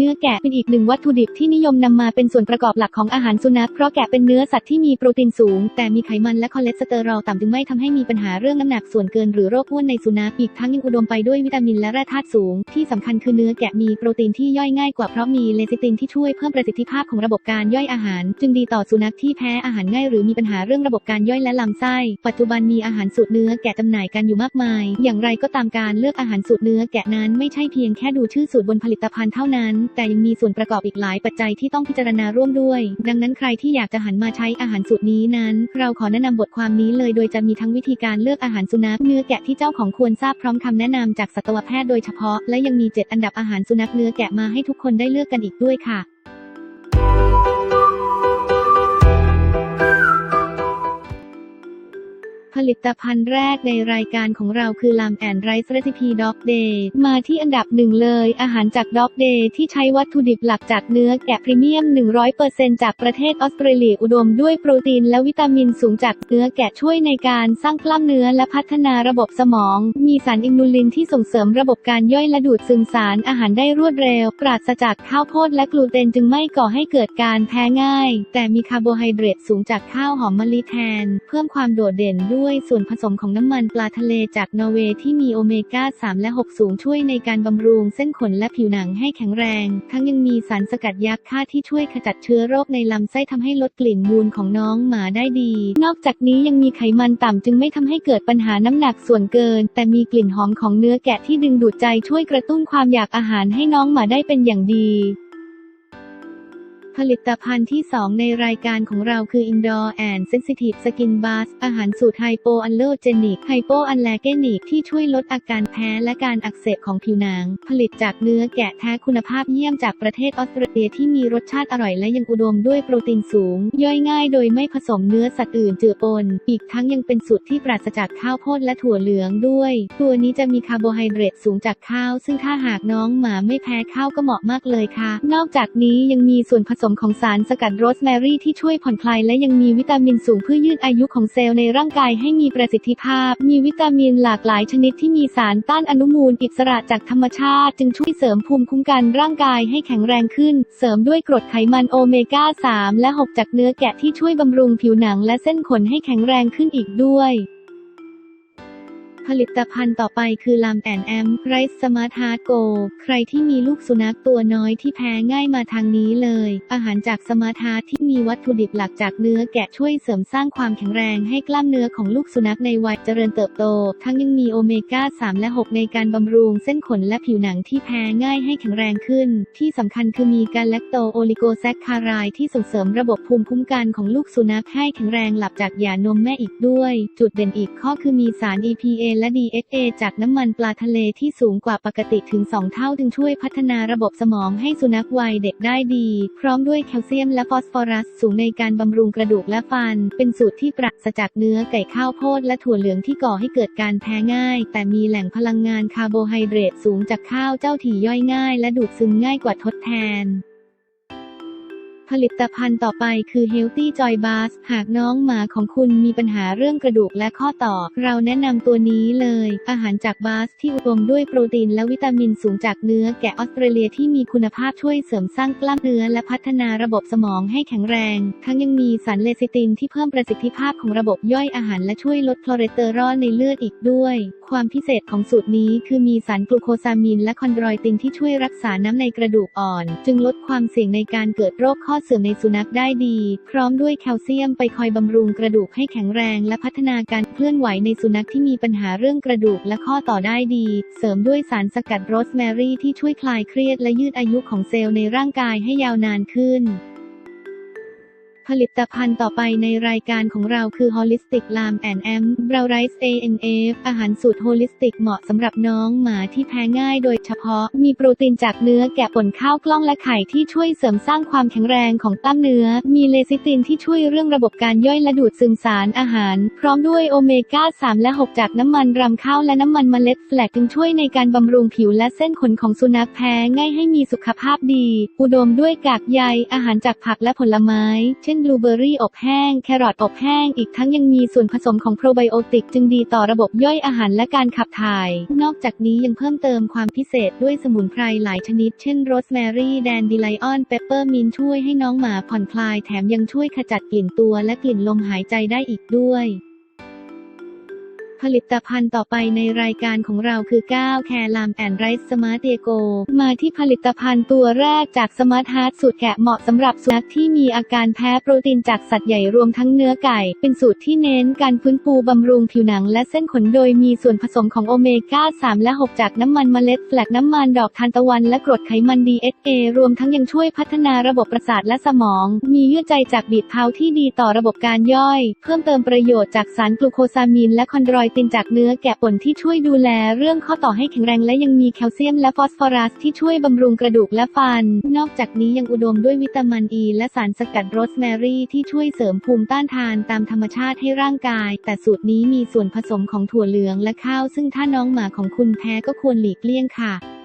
เนื้อแกะเป็นอีกหนึ่งวัตถุดิบที่นิยมนำมาเป็นส่วนประกอบหลักของอาหารสุนัขเพราะแกะเป็นเนื้อสัตว์ที่มีโปรตีนสูง แต่มีไขมันและคอเลสเตอรอลต่ำจึงไม่ทำให้มีปัญหาเรื่องน้ำหนักส่วนเกินหรือโรคอ้วนในสุนัขอีกทั้งยังอุดมไปด้วยวิตามินและแร่ธาตุสูง ที่สำคัญคือเนื้อแกะมีโปรตีนที่ย่อยง่ายกว่าเพราะมีเลซิตินที่ช่วยเพิ่มประสิทธิภาพของระบบการย่อยอาหาร จึงดีต่อสุนัขที่แพ้อาหารง่ายหรือมีปัญหาเรื่องระบบการย่อยและลำไส้ปัจจุบันมีอาหารสูตรเนื้อแกะจำหน่ายกันอยู่มากมาย อย่างไรก็ตามการเลือกอาหารสูตรเนื้อแกะนั้นไม่ใช่เพียงแค่ดูชื่อสูตรบนผลิตภัณฑ์เท่านั้นแต่ยังมีส่วนประกอบอีกหลายปัจจัยที่ต้องพิจารณาร่วมด้วย ดังนั้นใครที่อยากจะหันมาใช้อาหารสูตรนี้นั้น เราขอแนะนำบทความนี้เลย โดยจะมีทั้งวิธีการเลือกอาหารสุนัขเนื้อแกะที่เจ้าของควรทราบพร้อมคำแนะนำจากสัตวแพทย์โดยเฉพาะ และยังมี 7 อันดับอาหารสุนัขเนื้อแกะมาให้ทุกคนได้เลือกกันอีกด้วยค่ะ ลิตภัณฑ์แรกในรายการของเราคือลำแอนไรซ์เรซิปีด็อกเดย์มาที่อันดับหนึ่งเลย อาหารจากด็อกเดย์ที่ใช้วัตถุดิบหลักจากเนื้อแกะพรีเมียม 100%จากประเทศออสเตรเลียอุดมด้วยโปรตีนและวิตามินสูงจากเนื้อแกะช่วยในการสร้างกล้ามเนื้อและพัฒนาระบบสมอง มีสารอินูลินที่ส่งเสริมระบบการย่อยและดูดซึมสารอาหารได้รวดเร็ว ปราศจากข้าวโพดและกลูเตนจึงไม่ก่อให้เกิดการแพ้ง่าย แต่มีคาร์โบไฮเดรตสูงจากข้าวหอมมะลิแทน เพิ่มความโดดเด่นด้วยยส่วนผสมของน้ำมันปลาทะเลจากนอร์เวย์ที่มีโอเมก้า 3 และ 6 สูงช่วยในการบำรุงเส้นขนและผิวหนังให้แข็งแรง ทั้งยังมีสารสกัดยักฆ่าที่ช่วยขจัดเชื้อโรคในลำไส้ทำให้ลดกลิ่นมูลของน้องหมาได้ดี นอกจากนี้ยังมีไขมันต่ำจึงไม่ทำให้เกิดปัญหาน้ำหนักส่วนเกิน แต่มีกลิ่นหอมของเนื้อแกะที่ดึงดูดใจช่วยกระตุ้นความอยากอาหารให้น้องหมาได้เป็นอย่างดี ผลิตภัณฑ์ที่ 2 ในรายการของเราคือ Indoor and Sensitive Skin b a s อาหารสูตรไฮโปอัลเลอร์เจนิกไฮโปอัลแลเกนิกที่ช่วยลดอาการแพ้และการอักเสบของผิวหนัง ผลิตจากเนื้อแกะแท้คุณภาพเยี่ยมจากประเทศออสเตรเลียที่มีรสชาติอร่อยและยังอุดมด้วยโปรตีนสูง ย่อยง่ายโดยไม่ผสมเนื้อสัตว์อื่นเจือปน อีกทั้งยังเป็นสูตรที่ปราศจากข้าวโพดและถั่วเหลืองด้วย ตัวนี้จะมีคาร์โบไฮเดรตสูงจากข้าว ซึ่งถ้าหากน้องหมาไม่แพ้ข้าวก็เหมาะมากเลยค่ะ นอกจากนี้ยังมีส่วนผสมของสารสกัดโรสแมรี่ที่ช่วยผ่อนคลายและยังมีวิตามินสูงเพื่อยืดอายุของเซลล์ในร่างกายให้มีประสิทธิภาพ มีวิตามินหลากหลายชนิดที่มีสารต้านอนุมูลอิสระจากธรรมชาติ จึงช่วยเสริมภูมิคุ้มกันร่างกายให้แข็งแรงขึ้น เสริมด้วยกรดไขมันโอเมก้า 3 และ 6 จากเนื้อแกะที่ช่วยบำรุงผิวหนังและเส้นขนให้แข็งแรงขึ้นอีกด้วย ผลิตภัณฑ์ต่อไปคือลำแอนแอมไรส์สมาร์ทฮาร์ดโก ใครที่มีลูกสุนัขตัวน้อยที่แพ้ง่ายมาทางนี้เลย อาหารจากสมาร์ทฮาร์ดที่มีวัตถุดิบหลักจากเนื้อแกะช่วยเสริมสร้างความแข็งแรงให้กล้ามเนื้อของลูกสุนัขในวัยเจริญเติบโต ทั้งยังมีโอเมก้า 3 และ 6 ในการบำรุงเส้นขนและผิวหนังที่แพ้ง่ายให้แข็งแรงขึ้น ที่สำคัญคือมีการแลคโตโอลิโกแซคคารายที่ส่งเสริมระบบภูมิคุ้มกันของลูกสุนัขให้แข็งแรงหลับจากหย่านมแม่อีกด้วย จุดเด่นอีกข้อคือมีสาร EPA และ DHA จากน้ำมันปลาทะเลที่สูงกว่าปกติถึง 2 เท่าจึงช่วยพัฒนาระบบสมองให้สุนัขวัยเด็กได้ดี พร้อมด้วยแคลเซียมและฟอสฟอรัสสูงในการบำรุงกระดูกและฟัน เป็นสูตรที่ปราศจากเนื้อไก่ข้าวโพดและถั่วเหลืองที่ก่อให้เกิดการแพ้ง่าย แต่มีแหล่งพลังงานคาร์โบไฮเดรตสูงจากข้าวเจ้าถี่ย่อยง่าย และดูดซึมง่ายกว่าทดแทน ผลิตภัณฑ์ต่อไปคือ Healthy Joy Bars หากน้องหมาของคุณมีปัญหาเรื่องกระดูกและข้อต่อ เราแนะนำตัวนี้เลย อาหารจากบาสที่อุดมด้วยโปรตีนและวิตามินสูงจากเนื้อแกะออสเตรเลียที่มีคุณภาพช่วยเสริมสร้างกล้ามเนื้อและพัฒนาระบบสมองให้แข็งแรง ทั้งยังมีสารเลซิตินที่เพิ่มประสิทธิภาพของระบบย่อยอาหารและช่วยลดคอเลสเตอรอลในเลือดอีกด้วย ความพิเศษของสูตรนี้คือมีสารกลูโคซามินและคอนดรอยตินที่ช่วยรักษาน้ำในกระดูกอ่อน จึงลดความเสี่ยงในการเกิดโรคข้อเสื่อมในสุนัขได้ดี พร้อมด้วยแคลเซียมไปคอยบำรุงกระดูกให้แข็งแรงและพัฒนาการเคลื่อนไหวในสุนัขที่มีปัญหาเรื่องกระดูกและข้อต่อได้ดี เสริมด้วยสารสกัดโรสแมรี่ที่ช่วยคลายเครียดและยืดอายุของเซลล์ในร่างกายให้ยาวนานขึ้น ผลิตภัณฑ์ต่อไปในรายการของเราคือ Holistic lam and Am b r o w Rice ANF อาหารสูตรโฮลิสติกเหมาะสำหรับน้องหมาที่แพ้ง่ายโดยเฉพาะ มีโปรตีนจากเนื้อแกะป่นข้าวกล้องและไข่ที่ช่วยเสริมสร้างความแข็งแรงของกล้ามเนื้อ มีเลซิตินที่ช่วยเรื่องระบบการย่อยและดูดซึมสารอาหาร พร้อมด้วยโอเมก้า 3 และ 6 จากน้ำมันรำข้าวและน้ำมันเมล็ดแฟลกจึงช่วยในการบำรุงผิวและเส้นขนของสุนัขแพ้ง่ายให้มีสุขภาพดี อุดมด้วยกากใยอาหารจากผักและผลไม้ เช่นบลูเบอร์รี่อบแห้ง แครอทอบแห้ง อีกทั้งยังมีส่วนผสมของโปรไบโอติกจึงดีต่อระบบย่อยอาหารและการขับถ่าย นอกจากนี้ยังเพิ่มเติมความพิเศษด้วยสมุนไพรหลายชนิด เช่นโรสแมรี่ แดนดิไลออนเปปเปอร์มินช่วยให้น้องหมาผ่อนคลาย แถมยังช่วยขจัดกลิ่นตัวและกลิ่นลมหายใจได้อีกด้วย ผลิตภัณฑ์ต่อไปในรายการของเราคือ 9 แคลามแอนไรส์สมาร์ตเตโก มาที่ผลิตภัณฑ์ตัวแรกจากสมาร์ทฮาร์ดสูตรแกะเหมาะสำหรับสุนัขที่มีอาการแพ้โปรตีนจากสัตว์ใหญ่รวมทั้งเนื้อไก่ เป็นสูตรที่เน้นการฟื้นฟูบำรุงผิวหนังและเส้นขนโดยมีส่วนผสมของโอเมก้า 3 และ 6 จากน้ำมันเมล็ดแฟลกน้ำมันดอกทานตะวันและกรดไขมัน DHA รวมทั้งยังช่วยพัฒนาระบบประสาทและสมอง มีเยื่อใจจากบีทเพาที่ดีต่อระบบการย่อย เพิ่มเติมประโยชน์จากสารกลูโคซามินและคอนดรอยตินจากเนื้อแกะป่นที่ช่วยดูแลเรื่องข้อต่อให้แข็งแรงและยังมีแคลเซียมและฟอสฟอรัสที่ช่วยบำรุงกระดูกและฟัน นอกจากนี้ยังอุดมด้วยวิตามินอ e ีและสารสกัดโรสแมรี่ที่ช่วยเสริมภูมิต้านทานตามธรรมชาติให้ร่างกาย แต่สูตรนี้มีส่วนผสมของถั่วเหลืองและข้าว ซึ่งถ้าน้องหมาของคุณแพ้ก็ควรหลีกเลี่ยงค่ะ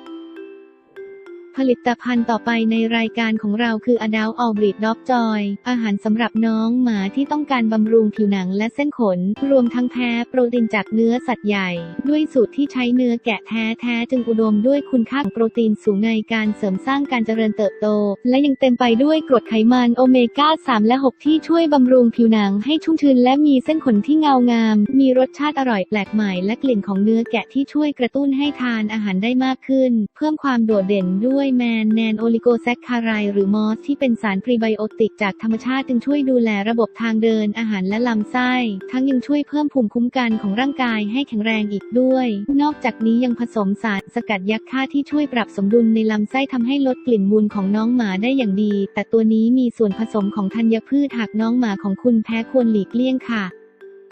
ผลิตภัณฑ์ต่อไปในรายการของเราคือ Adult All Breed Dog Joy อาหารสำหรับน้องหมาที่ต้องการบำรุงผิวหนังและเส้นขน รวมทั้งแพ้โปรตีนจากเนื้อสัตว์ใหญ่ ด้วยสูตรที่ใช้เนื้อแกะแท้แท้ๆจึงอุดมด้วยคุณค่าของโปรตีนสูงในการเสริมสร้างการเจริญเติบโต และยังเต็มไปด้วยกรดไขมันโอเมก้า 3 และ 6 ที่ช่วยบำรุงผิวหนังให้ชุ่มชื้นและมีเส้นขนที่เงางาม มีรสชาติอร่อยแปลกใหม่และกลิ่นของเนื้อแกะที่ช่วยกระตุ้นให้ทานอาหารได้มากขึ้น เพิ่มความโดดเด่นด้วยแมนแนนโอลิโกแซคคารายหรือมอสที่เป็นสารพรีไบโอติกจากธรรมชาติจึงช่วยดูแลระบบทางเดินอาหารและลำไส้ ทั้งยังช่วยเพิ่มภูมิคุ้มกันของร่างกายให้แข็งแรงอีกด้วย นอกจากนี้ยังผสมสารสกัดยักษ์ฆ่าที่ช่วยปรับสมดุลในลำไส้ทำให้ลดกลิ่นมูลของน้องหมาได้อย่างดี แต่ตัวนี้มีส่วนผสมของธัญพืชหากน้องหมาของคุณแพ้ควรหลีกเลี่ยงค่ะ